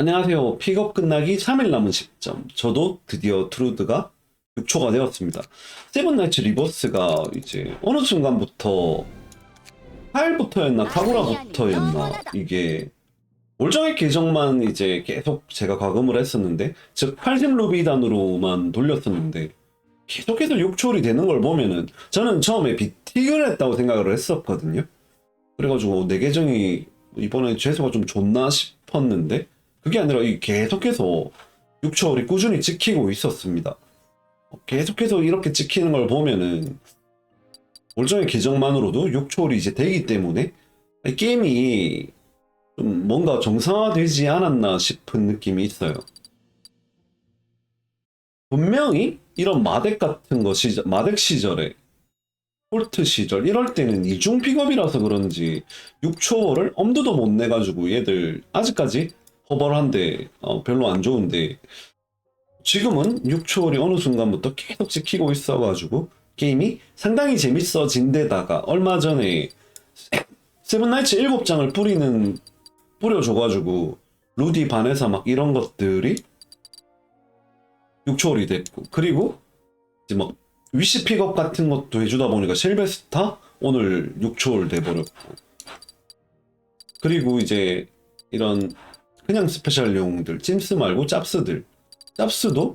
안녕하세요. 픽업 끝나기 3일 남은 시점. 저도 드디어 트루드가 6초가 되었습니다. 세븐나이츠 리버스가 이제 어느 순간부터 8일부터였나 카구라부터였나 이게 올정액 계정만 이제 계속 제가 과금을 했었는데 즉 80루비단으로만 돌렸었는데 계속해서 6초월이 되는 걸 보면은 저는 처음에 비틱을 했다고 생각을 했었거든요. 그래가지고 내 계정이 이번에 죄수가 좀 좋나 싶었는데 그게 아니라 이 계속해서 6초월이 꾸준히 찍히고 있었습니다. 계속해서 이렇게 찍히는 걸 보면은 올정의 계정만으로도 6초월이 이제 되기 때문에 이 게임이 좀 뭔가 정상화되지 않았나 싶은 느낌이 있어요. 분명히 이런 마덱 같은 거 시절, 마덱 시절에 폴트 시절 이럴 때는 이중 픽업이라서 그런지 6초월을 엄두도 못 내가지고 얘들 아직까지 허벌한데 어, 별로 안 좋은데 지금은 6초월이 어느 순간부터 계속 찍히고 있어가지고 게임이 상당히 재밌어진 데다가 얼마 전에 세븐나이츠 7장을 뿌리는 뿌려줘가지고 루디 반에서 막 이런 것들이 6초월이 됐고 그리고 이제 막 위시 픽업 같은 것도 해주다 보니까 실베스타 오늘 6초월 돼버렸고 그리고 이제 이런 그냥 스페셜용들 찜스 말고 짭스들. 짭스도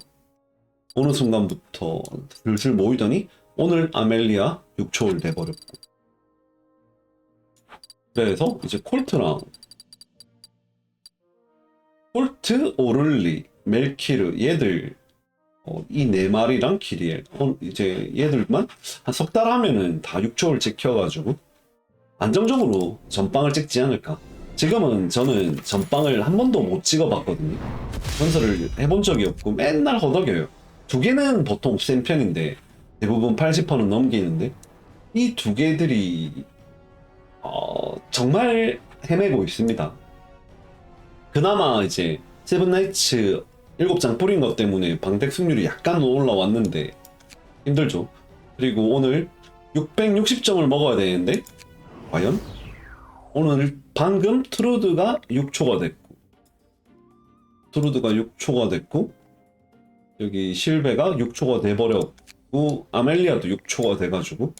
어느 순간부터 슬슬 모이더니 오늘 아멜리아 6초월 돼버렸고. 그래서 이제 콜트랑 콜트, 오를리, 멜키르 얘들. 어, 이 네 마리랑 키리엘 어, 이제 얘들만 한 석 달 하면은 다 6초를 찍혀가지고 안정적으로 전빵을 찍지 않을까 지금은 저는 전빵을 한 번도 못 찍어봤거든요. 전설을 해본 적이 없고 맨날 허덕여요. 두 개는 보통 센 편인데 대부분 80%는 넘기는데 이 두 개들이 어, 정말 헤매고 있습니다. 그나마 이제 세븐나이츠 7장 뿌린 것 때문에 방택 승률이 약간 올라왔는데 힘들죠. 그리고 오늘 660점을 먹어야 되는데 과연 오늘 방금 트루드가 6초가 됐고 트루드가 6초가 됐고 여기 실베가 6초가 돼버렸고 아멜리아도 6초가 돼가지고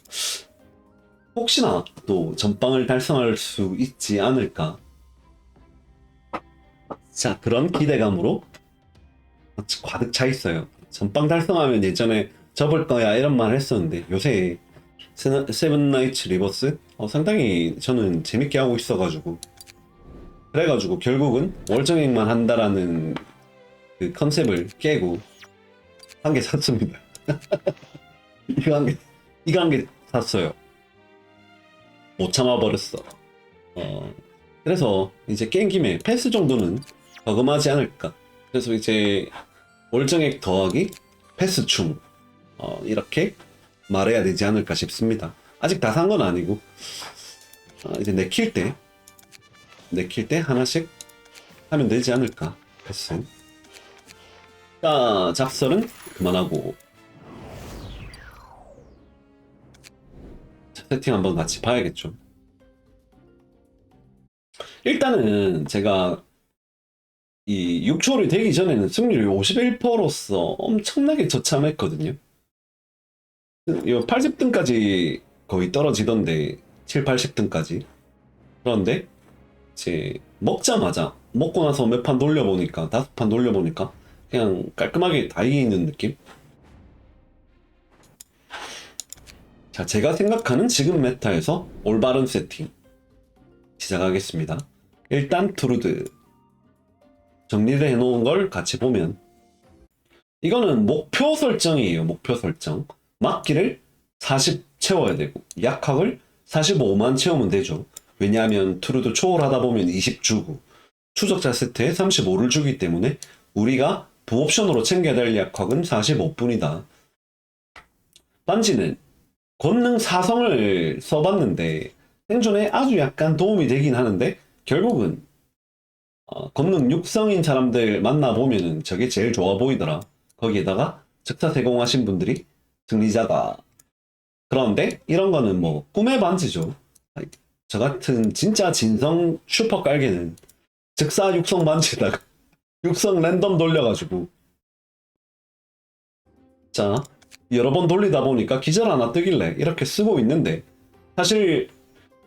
혹시나 또 전빵을 달성할 수 있지 않을까 자 그런 기대감으로 가득 차 있어요. 전빵 달성하면 예전에 접을 거야 이런 말 했었는데 요새 세나- 세븐 나이츠 리버스 어, 상당히 저는 재밌게 하고 있어가지고 그래가지고 결국은 월정액만 한다라는 그 컨셉을 깨고 한 개 샀습니다. 이거 한 개, 이거 한 개 샀어요. 못 참아 버렸어. 어, 그래서 이제 깬 김에 패스 정도는 저금하지 않을까. 그래서 이제 월정액 더하기 패스충 어, 이렇게 말해야 되지 않을까 싶습니다. 아직 다 산 건 아니고 어, 이제 내킬 때 내킬 때 하나씩 하면 되지 않을까 패스. 자 작설은 그만하고 자, 세팅 한번 같이 봐야겠죠. 일단은 제가 이 6초월이 되기 전에는 승률이 51%로서 엄청나게 저참했거든요. 이 80등까지 거의 떨어지던데 7, 80등까지. 그런데 이제 먹자마자 먹고 나서 몇 판 돌려보니까 다섯 판 돌려보니까 그냥 깔끔하게 다 이기는 느낌? 자, 제가 생각하는 지금 메타에서 올바른 세팅 시작하겠습니다. 일단 트루드 정리를 해놓은 걸 같이 보면 이거는 목표 설정이에요. 목표 설정. 막기를 40 채워야 되고 약학을 45만 채우면 되죠. 왜냐하면 트루드 초월하다 보면 20 주고 추적자 세트에 35를 주기 때문에 우리가 부옵션으로 챙겨야 될 약학은 45분이다. 반지는 권능 4성을 써봤는데 생존에 아주 약간 도움이 되긴 하는데 결국은 어, 권능 육성인 사람들 만나보면은 저게 제일 좋아 보이더라. 거기에다가 즉사 제공하신 분들이 승리자다. 그런데 이런 거는 뭐 꿈의 반지죠. 저 같은 진짜 진성 슈퍼 깔개는 즉사 육성 반지에다가 육성 랜덤 돌려가지고 자 여러 번 돌리다 보니까 기절 하나 뜨길래 이렇게 쓰고 있는데 사실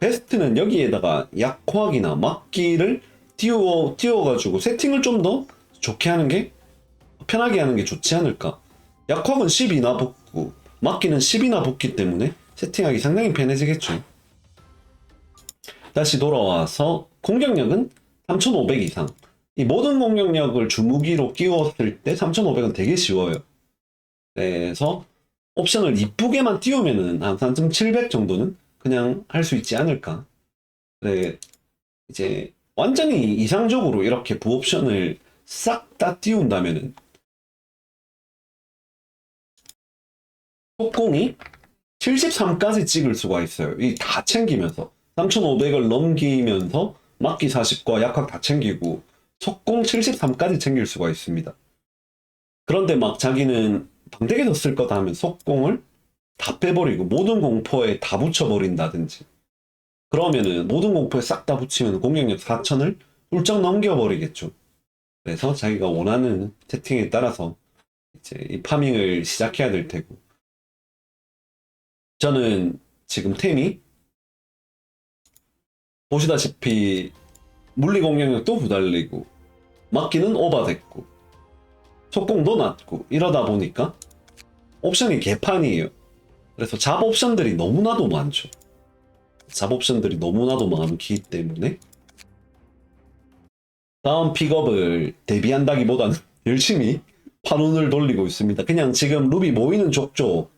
베스트는 여기에다가 약화기나 막기를 띄워 띄워가지고 세팅을 좀 더 좋게 하는 게 편하게 하는 게 좋지 않을까 약화는 10이나 붙고 막기는 10이나 붙기 때문에 세팅하기 상당히 편해지겠죠. 다시 돌아와서 공격력은 3500 이상. 이 모든 공격력을 주무기로 끼웠을 때 3500은 되게 쉬워요. 그래서 옵션을 이쁘게만 띄우면은 한 3700 정도는 그냥 할 수 있지 않을까. 네, 이제 완전히 이상적으로 이렇게 부옵션을 싹 다 띄운다면은 속공이 73까지 찍을 수가 있어요. 이 다 챙기면서 3500을 넘기면서 막기 40과 약학 다 챙기고 속공 73까지 챙길 수가 있습니다. 그런데 막 자기는 방대에서 쓸 거다 하면 속공을 다 빼버리고 모든 공포에 다 붙여버린다든지 그러면은 모든 공포에 싹 다 붙이면 공격력 4천을 훌쩍 넘겨버리겠죠. 그래서 자기가 원하는 세팅에 따라서 이제 이 파밍을 시작해야 될 테고 저는 지금 템이 보시다시피 물리 공격력도 부달리고 막기는 오버됐고 속공도 낮고 이러다 보니까 옵션이 개판이에요. 그래서 잡 옵션들이 너무나도 많죠. 잡 옵션들이 너무나도 많기 때문에 다음 픽업을 대비한다기보다는 열심히 판운을 돌리고 있습니다. 그냥 지금 루비 모이는 족족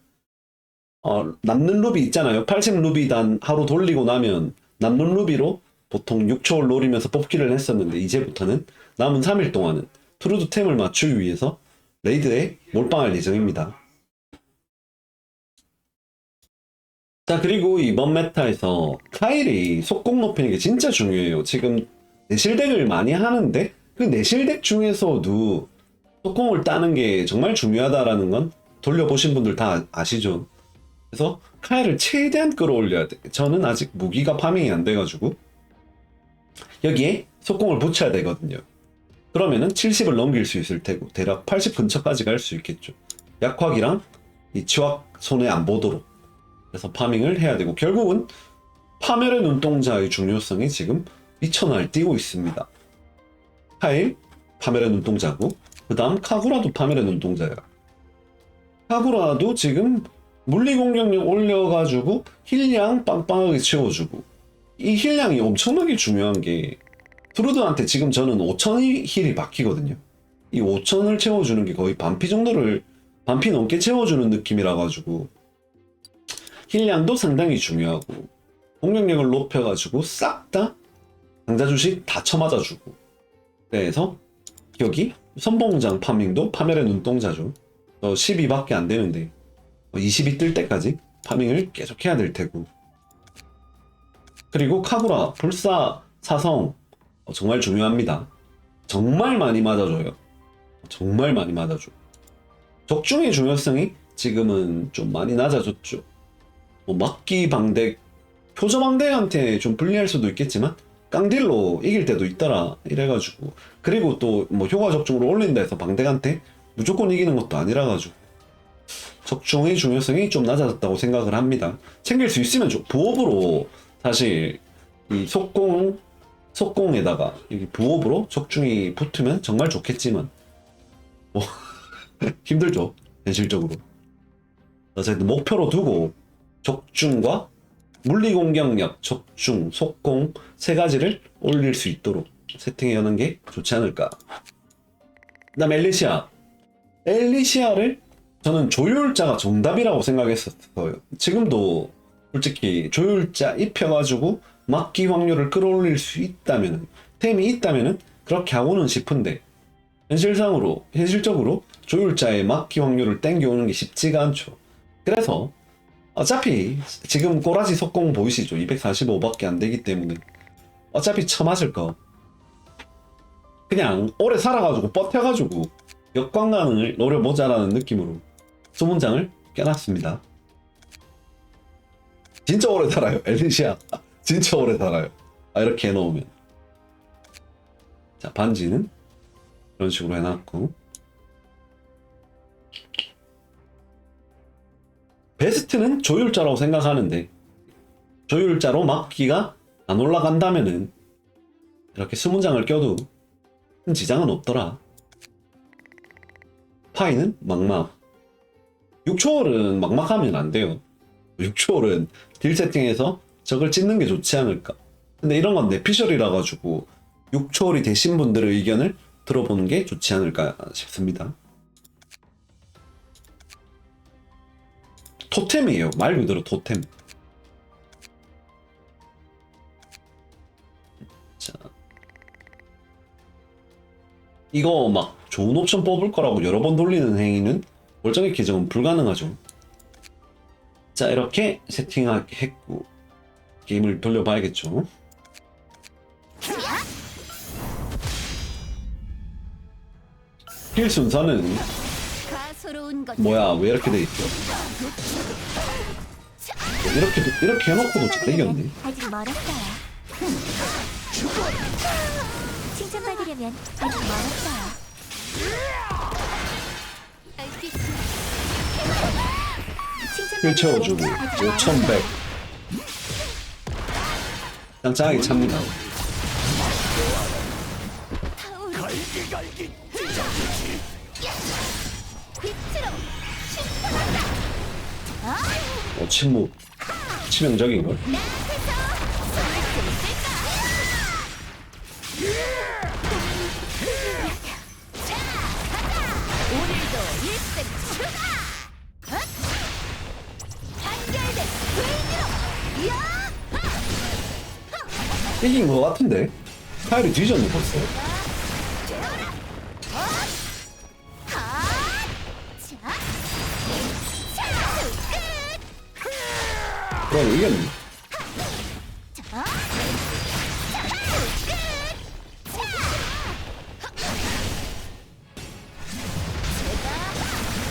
어, 남는 루비 있잖아요. 80 루비단 하루 돌리고 나면 남는 루비로 보통 6초를 노리면서 뽑기를 했었는데 이제부터는 남은 3일 동안은 트루드 템을 맞추기 위해서 레이드에 몰빵할 예정입니다. 자 그리고 이번 메타에서 카일이 속공 높이는 게 진짜 중요해요. 지금 내실덱을 많이 하는데 그 내실덱 중에서도 속공을 따는 게 정말 중요하다라는 건 돌려보신 분들 다 아시죠? 그래서 카일을 최대한 끌어올려야 돼. 저는 아직 무기가 파밍이 안 돼가지고 여기에 속공을 붙여야 되거든요. 그러면은 70을 넘길 수 있을 테고 대략 80 근처까지 갈 수 있겠죠. 약화기랑 이 치확 손에 안 보도록 그래서 파밍을 해야 되고 결국은 파멸의 눈동자의 중요성이 지금 미천알 띄고 있습니다. 카일 파멸의 눈동자고 그 다음 카구라도 파멸의 눈동자야. 카구라도 지금 물리 공격력 올려가지고 힐량 빵빵하게 채워주고 이 힐량이 엄청나게 중요한 게 트루드한테 지금 저는 5천의 힐이 박히거든요. 이 5천을 채워주는 게 거의 반피 정도를 반피 넘게 채워주는 느낌이라 가지고 힐량도 상당히 중요하고 공격력을 높여가지고 싹 다 강자 주식 다 쳐맞아주고 그래서 여기 선봉장 파밍도 파멸의 눈동자죠. 어, 12밖에 안 되는데 20이 뜰 때까지 파밍을 계속 해야 될 테고 그리고 카구라 불사 사성 어, 정말 중요합니다. 정말 많이 맞아줘요. 정말 많이 맞아줘. 적중의 중요성이 지금은 좀 많이 낮아졌죠. 뭐 막기 방대, 표저 방대한테 좀 불리할 수도 있겠지만 깡딜로 이길 때도 있더라 이래가지고 그리고 또 뭐 효과 적중으로 올린다 해서 방대한테 무조건 이기는 것도 아니라 가지고 적중의 중요성이 좀 낮아졌다고 생각을 합니다. 챙길 수 있으면 좀 부업으로 사실 이 속공 속공에다가 여기 부업으로 적중이 붙으면 정말 좋겠지만 뭐 힘들죠 현실적으로 어쨌든 목표로 두고 적중과 물리 공격력, 적중, 속공 세 가지를 올릴 수 있도록 세팅해 여는 게 좋지 않을까. 그다음 엘리시아. 엘리시아를 저는 조율자가 정답이라고 생각했었어요. 지금도 솔직히 조율자 입혀가지고 막기 확률을 끌어올릴 수 있다면 템이 있다면은 그렇게 하고는 싶은데 현실상으로 현실적으로 조율자의 막기 확률을 땡겨오는 게 쉽지가 않죠. 그래서 어차피 지금 꼬라지 속공 보이시죠? 245밖에 안 되기 때문에 어차피 처맞을 거 그냥 오래 살아가지고 버텨가지고 역관광을 노려보자라는 느낌으로 소문장을 껴놨습니다. 진짜 오래 살아요, 엘리시아. 진짜 오래 살아요. 아, 이렇게 해놓으면. 자, 반지는 그런 식으로 해놨고 베스트는 조율자라고 생각하는데 조율자로 막기가 안 올라간다면은 이렇게 수문장을 껴도 큰 지장은 없더라. 파이는 막막. 6초월은 막막하면 안 돼요. 6초월은 딜 세팅에서 적을 찢는 게 좋지 않을까. 근데 이런 건 내피셜이라 가지고 6초월이 되신 분들의 의견을 들어보는 게 좋지 않을까 싶습니다. 토템이에요. 말 그대로 토템. 자. 이거 막 좋은 옵션 뽑을 거라고 여러 번 돌리는 행위는 월정액 계정은 불가능하죠. 자, 이렇게 세팅했고, 게임을 돌려봐야겠죠. 힐 순서는 뭐야 왜 이렇게 돼 있죠? 이렇게 이렇게 해놓고도 잘 이겼네. 아직 멀었어요. 칭찬받으려면 아직 멀었어요. 힐 채워주고 5,100 짱짱하게 찹니다. 어, 침묵 치명적인 걸. 이긴 것 같은데 타일이 뒤졌네 벌써. 그럼 이겼네.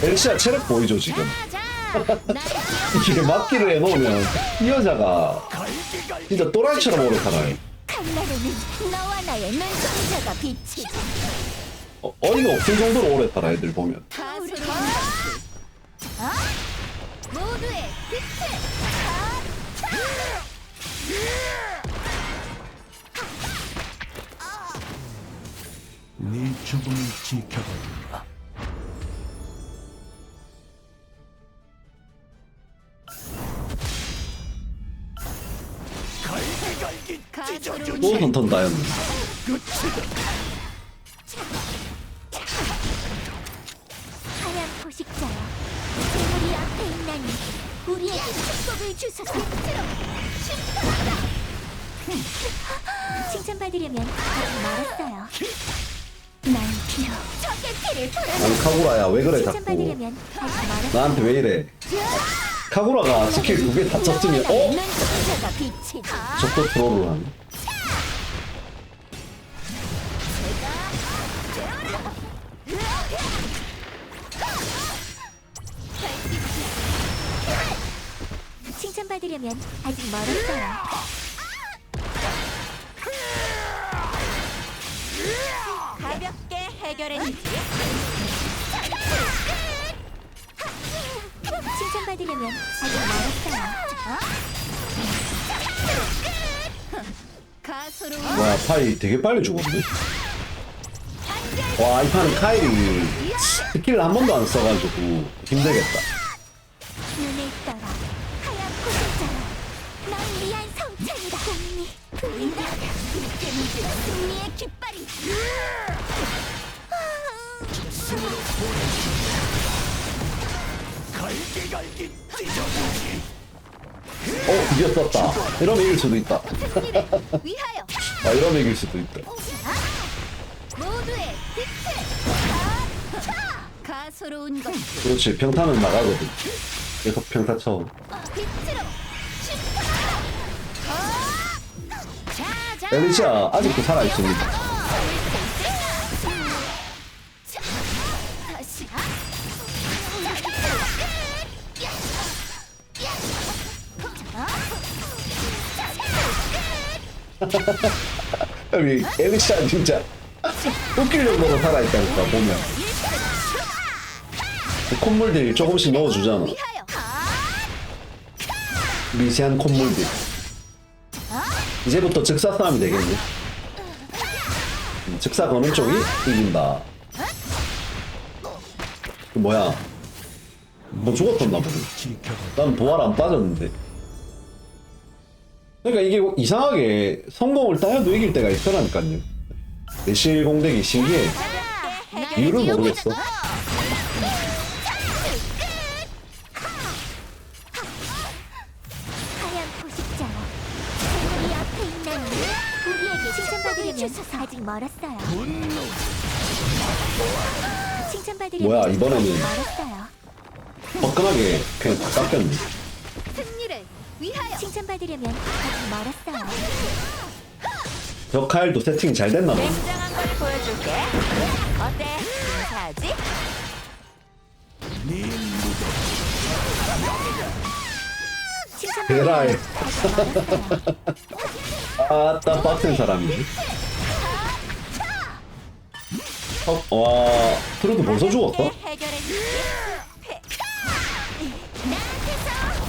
엘시아 체력 보이죠 지금. 이게 막기를 해놓으면 이 여자가 진짜 또라이처럼 너와 나의 눈동자가 비치지. 어, 어이가 없을 정도로 오래 살아 애들 보면. 어? 모두의 빛을 네 죽음을 지켜본 또 선턴 다였네. 하얀 포식자여 우리 앞에 있나니 우리에게 축복을 주소서 칭찬받으려면 멀었어요 난 비로 적의 피를 돌아 아니 카구라야 왜 그래 자꾸. 칭찬받으려면 나한테 왜 이래? 카구라가 스킬 두개 다 쳤으면 어? 적도 트롤을 하네. 칭찬받으려면 아직 멀었어요 가볍게 해결해주지 칭찬받으려면 아직 멀었어요. 가소로 와 파이 되게 빨리 죽었네. 와 이 판은 카일이 스킬을 한 번도 안 써가지고 힘들겠다. 눈에 떠라. 하얀 위한 성찬이다. 승리의 깃발이 어 드디어 썼다. 이러면 이길 수도 있다. 위하여 아 이러면 이길 수도 있다. 모두의 빛을 가소로운 것 그렇지 평타는 나가거든. 계속 평타 쳐. 빛으로 심판하라 자자 엘리시아 아직도 살아 있습니다. 여기 엘리시아 진짜 웃길 정도로 살아있다니까 보면. 그 콧물들 조금씩 넣어주잖아. 미세한 콧물들. 이제부터 즉사 싸움이 되겠네. 음, 즉사 거는 쪽이 이긴다. 그 뭐야? 뭐 죽었었나 보네. 난 부활 안 빠졌는데 그러니까 이게 이상하게 성공을 따여도 이길 때가 있더라니까요 내실 공백이 신기해 이유를 모르겠어 아직 멀었어요. 뭐야, 이번에는. 화끈하게 그냥 다 깎였네 칭찬받으려면 아직 멀었어요. 벽칼도 세팅이 잘 됐나 보네 굉장한 걸 보여줄게. 어때? 인사하지? 칭찬받으려면 아직 멀었어요. 아따 빡센 사람이네 어, 와 트루도 벌써 죽었어? 해결해줄게. 나한테서?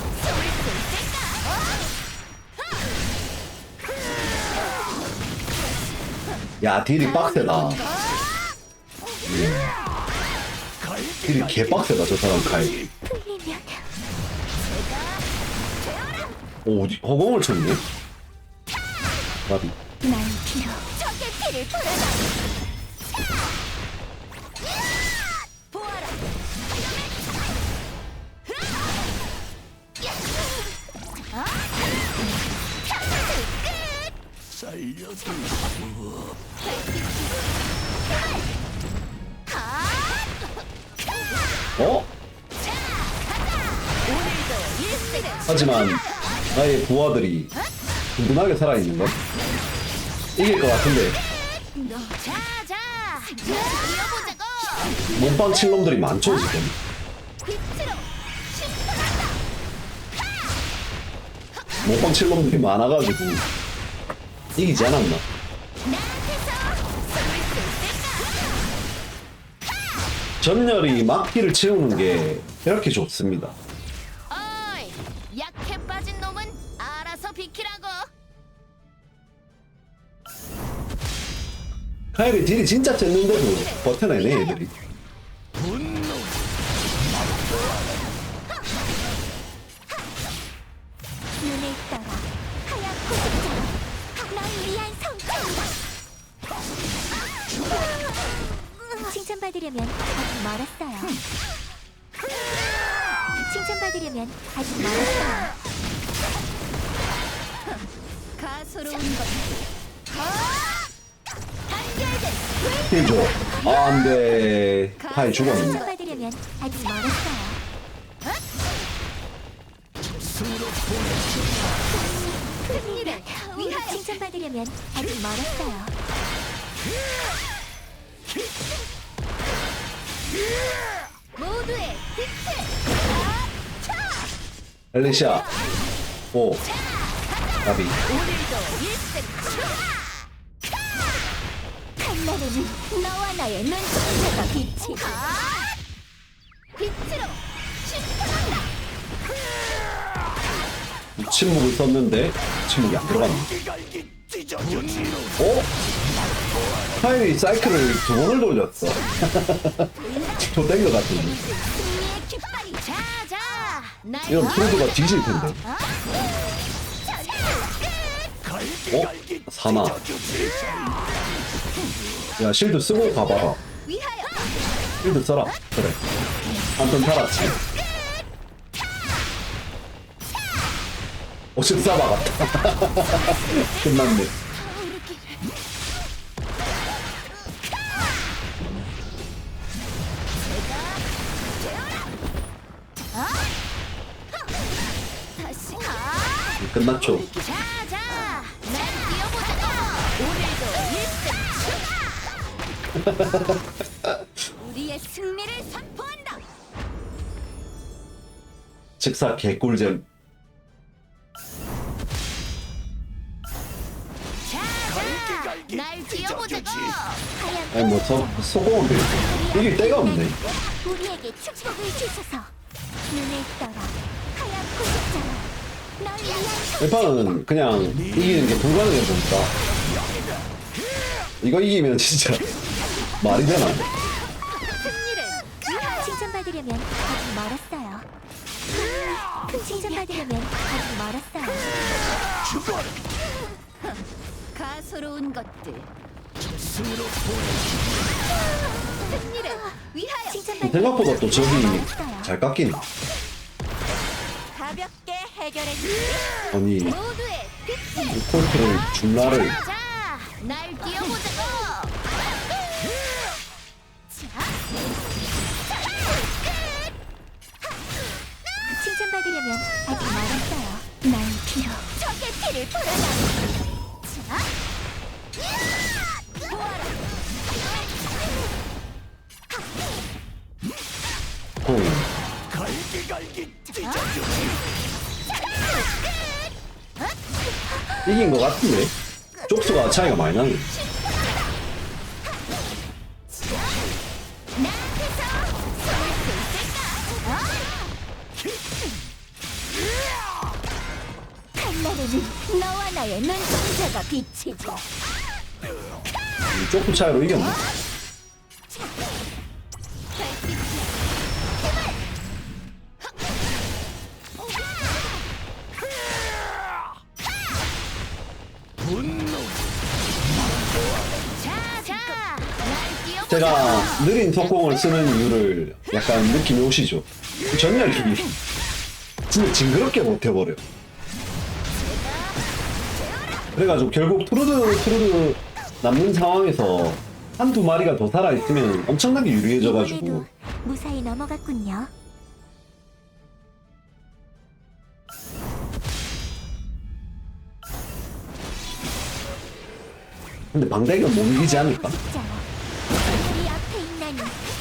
야 딜이 빡세다 딜이 개빡세다 저 사람 칼 풀리면 오, 어디- 허공을 쳤네? 나비. 난 피로 적의 피를 풀어라. 어? 하지만 나의 부하들이 든든하게 살아있는걸? 이길 것 같은데. 몸빵 칠 놈들이 많죠 지금 몸빵 칠 놈들이 많아가지고 이기지 않았나? 전열이 막기를 채우는 게 이렇게 좋습니다 어이, 약해 빠진 놈은 알아서 비키라고. 카일이 딜이 진짜 쨌는데도 버텨내네 얘들이 칭찬받으려면 아직 멀었어요. 칭찬받으려면 아직 멀었어요. 가소로운 것. 단결된 힐줘 아 안돼 카일 죽었네 칭찬받으려면 아직 멀었어요. 승리를 위하여 칭찬받으려면 아직 멀었어요. 모두의 빛을 엘리시아 오. 나비. 오늘도 일승 한날에는 너와 나의 눈동자가 빛이 빛으로 심판한다! 침묵을 썼는데 침묵이 안 들어갔네. 이 카일이 사이클을 두 번을 돌렸어. 깃발이 자자 날 이런 프로드가 뒤질 텐데. 어? 찢어주지. 야 실드 쓰고 가봐라 실드 써라. 그래. 한턴 살았지. 오 십사 박았다 끝났네 끝났죠. 우리의 승리를 선포한다. 즉사 개꿀잼. 아니 뭐저 소고기 이길 데가 없네. 우리에게 축복을 주소서. 눈에 떠라 하얀 구속자라. 1판은 그냥 이기는 게 불가능해 보니까. 이거 이기면 진짜 말이 되나 칭찬받으려면 아직 멀었어요. 큰 칭찬받으려면 아직 멀었어요. 가소로운 것들. 생각보다 또 저기 잘 깎이네. 가볍게 해결해 아니 모두의 빛을. 이 콜트를 줄라를 자, 날 뛰어보자고. 칭찬받으려면 아직 멀었어요. 날 뒤로 적의 피를 풀어라. 자, 보아라. 갈기 찢어주지 이긴 것 같은데? 쪽수가 차이가 많이 나네. 너와 나의 눈동자가 비치지. 이 쪽수 차이로 이겼네 제가 느린 속공을 쓰는 이유를 약간 느낌이 오시죠 전멸이 진짜 징그럽게 못해버려 그래가지고 결국 투르드 투르드 남는 상황에서 한두 마리가 더 살아있으면 엄청나게 유리해져가지고 무사히 넘어갔군요. 근데 방대기는 못 이기지 않을까?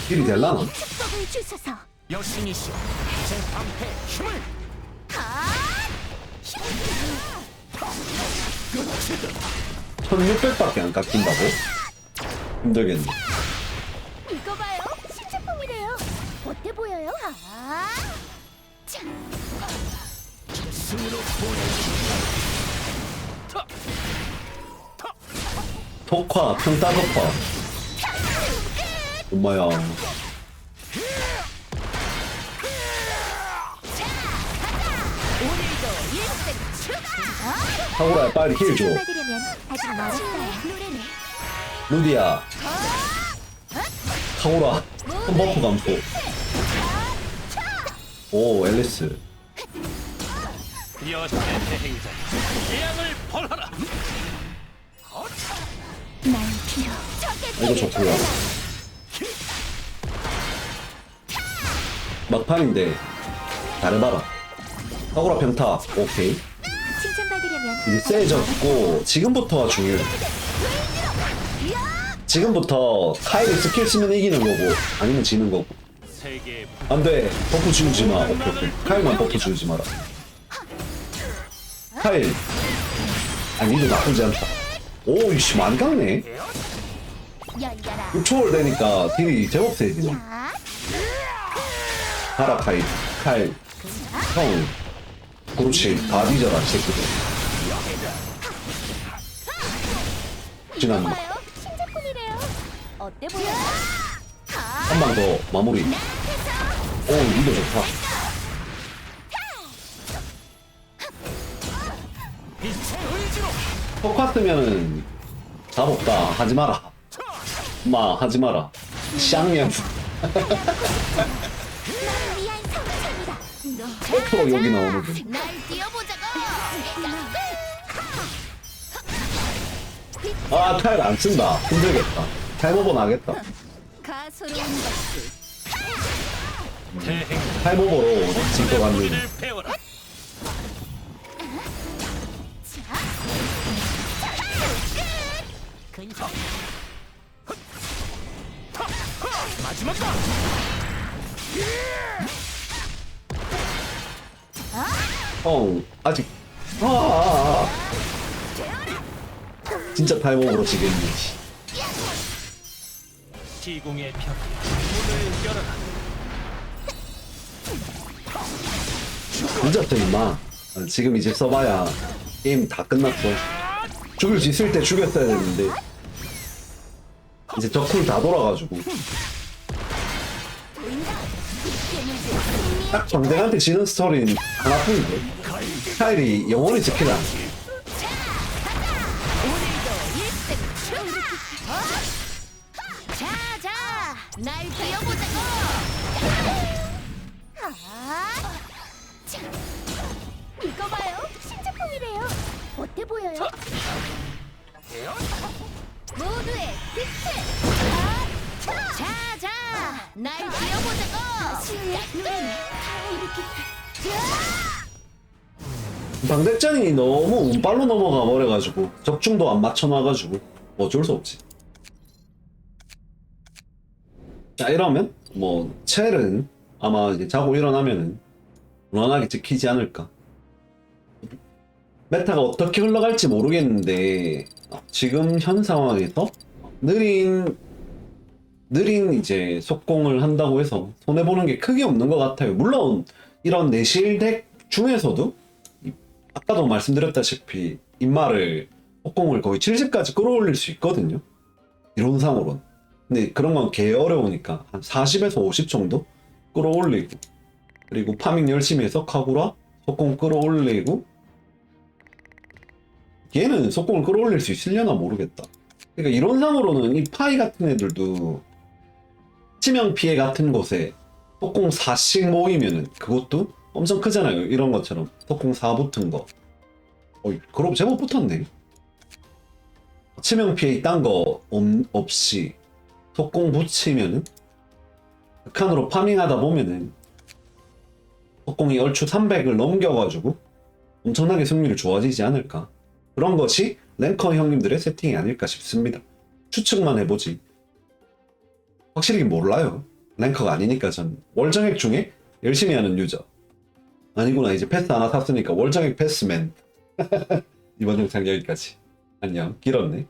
딜이 될라나? 축복을 주소서. 여신이시여 제 방패 힘을 아! 1600밖에 안 깎인다고? 힘들겠네 이거 봐요, 신제품이래요. 어때 보여요? 아! 자, 승으로 보내주마 톡화 평타 톡화 엄마야. 사고라야 빨리 멀었어요. 노래네. 루디야 카오라 컴버프 감소 오 앨리스 여신의 대행자 재앙을 벌하라 날 뒤로. 이거 좋고요 막판인데 잘해봐라 카오라 평타 오케이. 이제 세졌고 지금부터가 중요해. 지금부터 카이리 스킬 쓰면 이기는 거고 아니면 지는 거고. 안돼. 버프 지우지 마. 오케이 오케이. 카일만 버프 지우지 마라. 카일. 아니 이거 나쁘지 않다. 오 이씨 많이 열려라. 6초월 되니까 딜이 제법 세지 카일 카일 형. 그렇지. 다 뒤져라 새끼들. 지난다 봐요. 신제품이래요. 어때 보여요? 한 방 더 마무리. 오 이거 좋다. 똑같으면은 답 없다. 하지 마라. 마 하지 마라. 쌍년. 또 여기 나오는 거 날 뛰어보자고. 아 타일 안 쓴다. 힘들겠다. 가소로운 질것 같는 우리를 배워라. 근성. 마지막이 다형 아직 아, 아, 아. 진짜 타이머로 지겠네. 시공의 벽 문을 열어라 늦었죠 임마. 지금 이제 써봐야 게임 다 끝났어. 죽일 수 있을 때 죽였어야 됐는데 이제 저 쿨 다 돌아가지고 딱 정대한테 지는 스토리는 하나뿐인데 카일이 영원히 지키라. 날 이렇게. 방백전이 너무 운빨로 넘어가 버려가지고 적중도 안 맞춰놔가지고 뭐 어쩔 수 없지. 자 이러면 뭐 첼은 아마 이제 자고 일어나면은 무난하게 지키지 않을까. 메타가 어떻게 흘러갈지 모르겠는데 지금 현 상황에서 느린 느린 이제 속공을 한다고 해서 손해 보는 게 크게 없는 것 같아요. 물론 이런 내실 덱 중에서도 아까도 말씀드렸다시피 인마를 폭공을 거의 70까지 끌어올릴 수 있거든요. 이론상으로는. 근데 그런 건 개 어려우니까 한 40에서 50 정도 끌어올리고 그리고 파밍 열심히 해서 카구라 속공 끌어올리고 얘는 속공을 끌어올릴 수 있으려나 모르겠다. 그러니까 이론상으로는 이 파이 같은 애들도 치명 피해 같은 곳에 속공 4씩 모이면은 그것도 엄청 크잖아요. 이런 것처럼 속공 4 붙은 거. 어이, 그럼 제법 붙었네. 치명 피해 딴 거 없이 속공 붙이면은 극한으로 파밍하다 보면은 속공이 얼추 300을 넘겨가지고 엄청나게 승률이 좋아지지 않을까. 그런 것이 랭커 형님들의 세팅이 아닐까 싶습니다. 추측만 해보지. 확실히 몰라요. 랭커가 아니니까 전 월정액 중에 열심히 하는 유저. 아니구나 이제 패스 하나 샀으니까 월정액 패스맨. 이번 영상 여기까지. 안녕. 길었네.